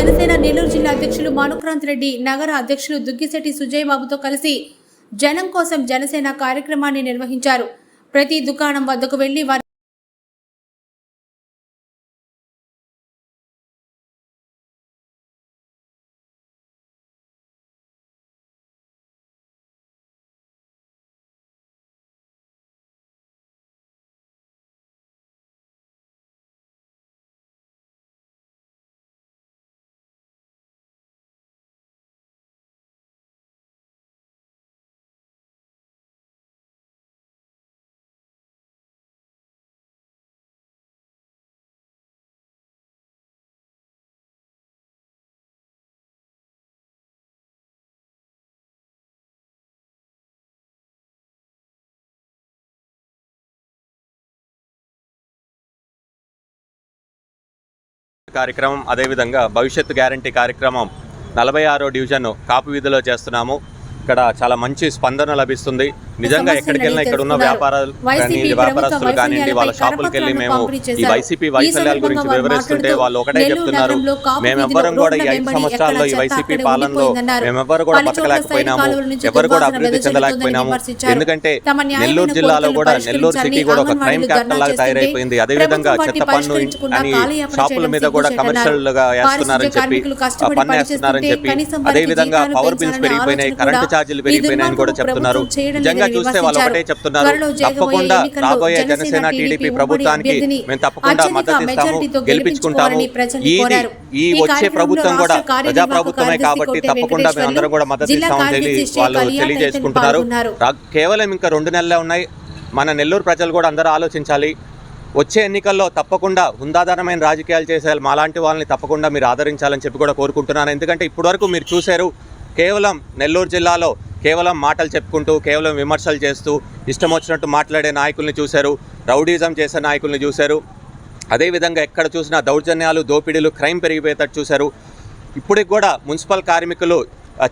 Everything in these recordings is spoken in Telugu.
జనసేన నెల్లూరు జిల్లా అధ్యక్షులు మనుక్రాంత్ రెడ్డి నగర అధ్యక్షులు దుగ్గిశెట్టి సుజయ్ బాబుతో కలిసి జనం కోసం జనసేన కార్యక్రమాన్ని నిర్వహించారు. ప్రతి దుకాణం వద్దకు వెళ్ళి వారి కార్యక్రమం అదేవిధంగా భవిష్యత్తు గ్యారంటీ కార్యక్రమం నలభై ఆరో డివిజన్ కాపు వీధిలో చేస్తున్నాము. ఇక్కడ చాలా మంచి స్పందన లభిస్తుంది. నిజంగా ఎక్కడికి వెళ్ళినా ఇక్కడ ఉన్న వ్యాపారాలు కానీ వ్యాపారస్తులు కానివ్వండి వాళ్ళ షాపులకు వెళ్ళి మేము ఈ వైసీపీ వైఫల్యాల గురించి వివరిస్తుంటే వాళ్ళు ఒకటే చెప్తున్నారు. మేమెవ్వరం కూడా ఈ ఐదు సంవత్సరాల్లో ఈ వైసీపీ పాలనలో మేమెవ్వరు కూడా బతకలేకపోయినాము ఎవరు కూడా అభివృద్ధి చెందలేకపోయినాము. ఎందుకంటే నెల్లూరు జిల్లాలో కూడా నెల్లూరు సిటీ కూడా ఒక క్రైమ్ క్యాపిటల్ లాగా తయారైపోయింది. అదే విధంగా చెత్త పన్ను అని షాపుల మీద కూడా కమర్షియల్గా వేస్తున్నారని చెప్పి పన్ను వేస్తున్నారని చెప్పి అదే విధంగా పవర్ బిల్స్ పెరిగిపోయినాయి కరెంటు ఛార్జీలు పెరిగిపోయినాయని కూడా చెప్తున్నారు నిజంగా చూస్తే వాళ్ళు ఒకటే చెప్తున్నారు. తప్పకుండా రాబోయే జనసేన టీడీపీ ప్రభుత్వానికి మేము తప్పకుండా మద్దతు ఇస్తాము గెలిపించుకుంటాము. ఈ ఈ వచ్చే ప్రభుత్వం కూడా ప్రజా ప్రభుత్వమే కాబట్టి తప్పకుండా మేము అందరం కూడా మద్దతు ఇస్తామని తెలియ వాళ్ళు తెలియజేసుకుంటున్నారు. కేవలం ఇంకా రెండు నెలలే ఉన్నాయి. మన నెల్లూరు ప్రజలు కూడా అందరూ ఆలోచించాలి. వచ్చే ఎన్నికల్లో తప్పకుండా హుందాధారమైన రాజకీయాలు చేసే మాలాంటి వాళ్ళని తప్పకుండా మీరు ఆదరించాలని చెప్పి కూడా కోరుకుంటున్నాను. ఎందుకంటే ఇప్పటివరకు మీరు చూశారు కేవలం నెల్లూరు జిల్లాలో కేవలం మాటలు చెప్పుకుంటూ కేవలం విమర్శలు చేస్తూ ఇష్టం వచ్చినట్టు మాట్లాడే నాయకుల్ని చూశారు రౌడీజం చేసే నాయకుల్ని చూశారు. అదేవిధంగా ఎక్కడ చూసినా దౌర్జన్యాలు దోపిడీలు క్రైమ్ పెరిగిపోయేటట్టు చూశారు. ఇప్పటికి కూడా మున్సిపల్ కార్మికులు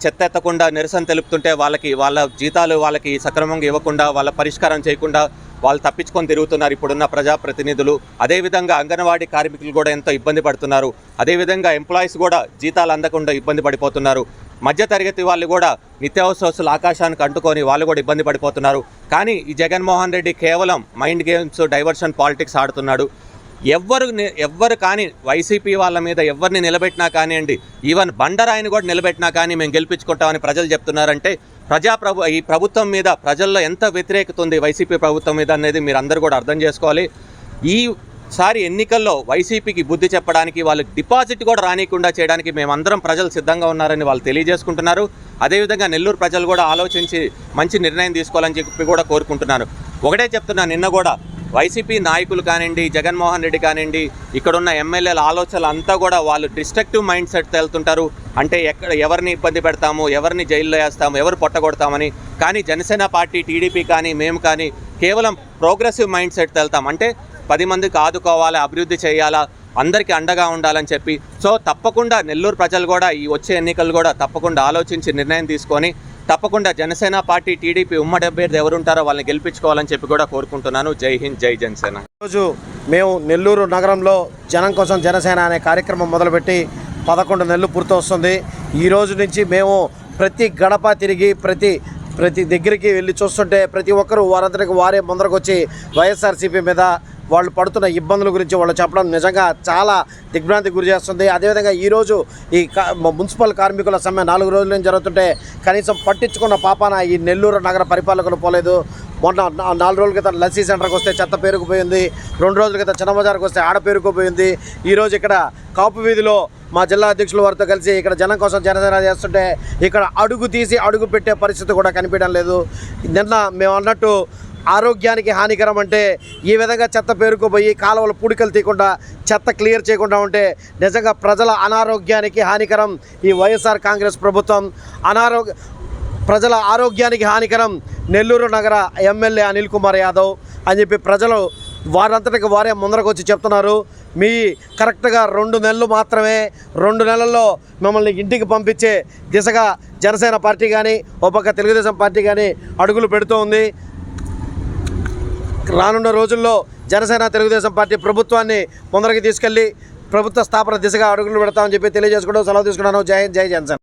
చెత్త ఎత్తకుండా నిరసన తెలుపుతుంటే వాళ్ళకి వాళ్ళ జీతాలు వాళ్ళకి సక్రమంగా ఇవ్వకుండా వాళ్ళ పరిష్కారం చేయకుండా వాళ్ళు తప్పించుకొని తిరుగుతున్నారు ఇప్పుడున్న ప్రజాప్రతినిధులు. అదేవిధంగా అంగన్వాడీ కార్మికులు కూడా ఎంతో ఇబ్బంది పడుతున్నారు. అదేవిధంగా ఎంప్లాయీస్ కూడా జీతాలు అందకుండా ఇబ్బంది పడిపోతున్నారు. మధ్యతరగతి వాళ్ళు కూడా నిత్యావసర ఆకాశానికి అంటుకొని వాళ్ళు కూడా ఇబ్బంది పడిపోతున్నారు. కానీ ఈ జగన్మోహన్ రెడ్డి కేవలం మైండ్ గేమ్స్ డైవర్షన్ పాలిటిక్స్ ఆడుతున్నాడు. ఎవ్వరు ఎవ్వరు కానీ వైసీపీ వాళ్ళ మీద ఎవరిని నిలబెట్టినా కానివ్వండి ఈవెన్ బండరాయిని కూడా నిలబెట్టినా కానీ మేము గెలిపించుకుంటామని ప్రజలు చెప్తున్నారంటే ప్రజా ప్రభు ఈ ప్రభుత్వం మీద ప్రజల్లో ఎంత వ్యతిరేకత ఉంది వైసీపీ ప్రభుత్వం మీద అనేది మీరు అందరూ కూడా అర్థం చేసుకోవాలి. ఈసారి ఎన్నికల్లో వైసీపీకి బుద్ధి చెప్పడానికి వాళ్ళకి డిపాజిట్ కూడా రానియకుండా చేయడానికి మేమందరం ప్రజలు సిద్ధంగా ఉన్నారని వాళ్ళు తెలియజేసుకుంటున్నారు. అదేవిధంగా నెల్లూరు ప్రజలు కూడా ఆలోచించి మంచి నిర్ణయం తీసుకోవాలని చెప్పి కూడా కోరుకుంటున్నాను ఒకటే చెప్తున్నాను నిన్న కూడా వైసీపీ నాయకులు కానివ్వండి జగన్మోహన్ రెడ్డి కానివ్వండి ఇక్కడున్న ఎమ్మెల్యేల ఆలోచనలు అంతా కూడా వాళ్ళు డిస్ట్రక్టివ్ మైండ్ సెట్ వెళ్తుంటారు అంటే ఎక్కడ ఎవరిని ఇబ్బంది పెడతాము ఎవరిని జైల్లో వేస్తాము ఎవరు పొట్టగొడతామని. కానీ జనసేన పార్టీ టీడీపీ కానీ మేము కానీ కేవలం ప్రోగ్రెసివ్ మైండ్ సెట్ వెళ్తాం అంటే పది మందికి ఆదుకోవాలి అభివృద్ధి చేయాలా అందరికీ అండగా ఉండాలని చెప్పి. సో తప్పకుండా నెల్లూరు ప్రజలు కూడా ఈ వచ్చే ఎన్నికలు కూడా తప్పకుండా ఆలోచించి నిర్ణయం తీసుకొని తప్పకుండా జనసేన పార్టీ టీడీపీ ఉమ్మడి అభ్యర్థి ఎవరుంటారో వాళ్ళని గెలిపించుకోవాలని చెప్పి కూడా కోరుకుంటున్నాను. జై హింద్ జై జనసేన. ఈరోజు మేము నెల్లూరు నగరంలో జనం కోసం జనసేన అనే కార్యక్రమం మొదలుపెట్టి పదకొండు నెలలు పూర్తి వస్తుంది ఈ రోజు నుంచి మేము ప్రతి గడప తిరిగి ప్రతి ప్రతి దగ్గరికి వెళ్ళి చూస్తుంటే ప్రతి ఒక్కరూ వారందరికి వారే ముందరకు వచ్చి వైఎస్ఆర్సీపీ మీద వాళ్ళు పడుతున్న ఇబ్బందుల గురించి వాళ్ళు చెప్పడం నిజంగా చాలా దిగ్భ్రాంతికి గురి చేస్తుంది. అదేవిధంగా ఈరోజు ఈ మున్సిపల్ కార్మికుల సమ్మె నాలుగు రోజుల నుంచి జరుగుతుంటే కనీసం పట్టించుకున్న పాపాన ఈ నెల్లూరు నగర పరిపాలకులు పోలేదు. మొన్న నాలుగు రోజుల క్రితం లస్సీ సెంటర్కి వస్తే చెత్త పేరుకుపోయింది. రెండు రోజుల క్రితం చిన్నబజార్కి వస్తే ఆడ పేరుకుపోయింది. ఈరోజు ఇక్కడ కాపు వీధిలో మా జిల్లా అధ్యక్షుల వారితో కలిసి ఇక్కడ జనం కోసం జనసేన చేస్తుంటే ఇక్కడ అడుగు తీసి అడుగు పెట్టే పరిస్థితి కూడా కనిపించడం లేదు. నిన్న మేము అన్నట్టు ఆరోగ్యానికి హానికరం అంటే ఈ విధంగా చెత్త పేరుకుపోయి కాలువలు పూడికలు తీయకుండా చెత్త క్లియర్ చేయకుండా ఉంటే నిజంగా ప్రజల అనారోగ్యానికి హానికరం ఈ వైఎస్ఆర్ కాంగ్రెస్ ప్రభుత్వం. అనారోగ్య ప్రజల ఆరోగ్యానికి హానికరం నెల్లూరు నగర ఎమ్మెల్యే అనిల్ కుమార్ యాదవ్ అని చెప్పి ప్రజలు వారంతటికి వారే ముందరకు వచ్చి చెప్తున్నారు. మీ కరెక్ట్గా రెండు నెలలు మాత్రమే రెండు నెలల్లో మిమ్మల్ని ఇంటికి పంపించే దిశగా జనసేన పార్టీ కానీ ఒక పక్క తెలుగుదేశం పార్టీ కానీ అడుగులు పెడుతూ ఉంది. రానున్న రోజుల్లో జనసేన తెలుగుదేశం పార్టీ ప్రభుత్వాన్ని ముందరికి తీసుకెళ్ళి ప్రభుత్వ స్థాపన దిశగా అడుగులు పెడతామని చెప్పి తెలియజేసుకోవడం సెలవు తీసుకున్నాను. జై జై జన్సన్.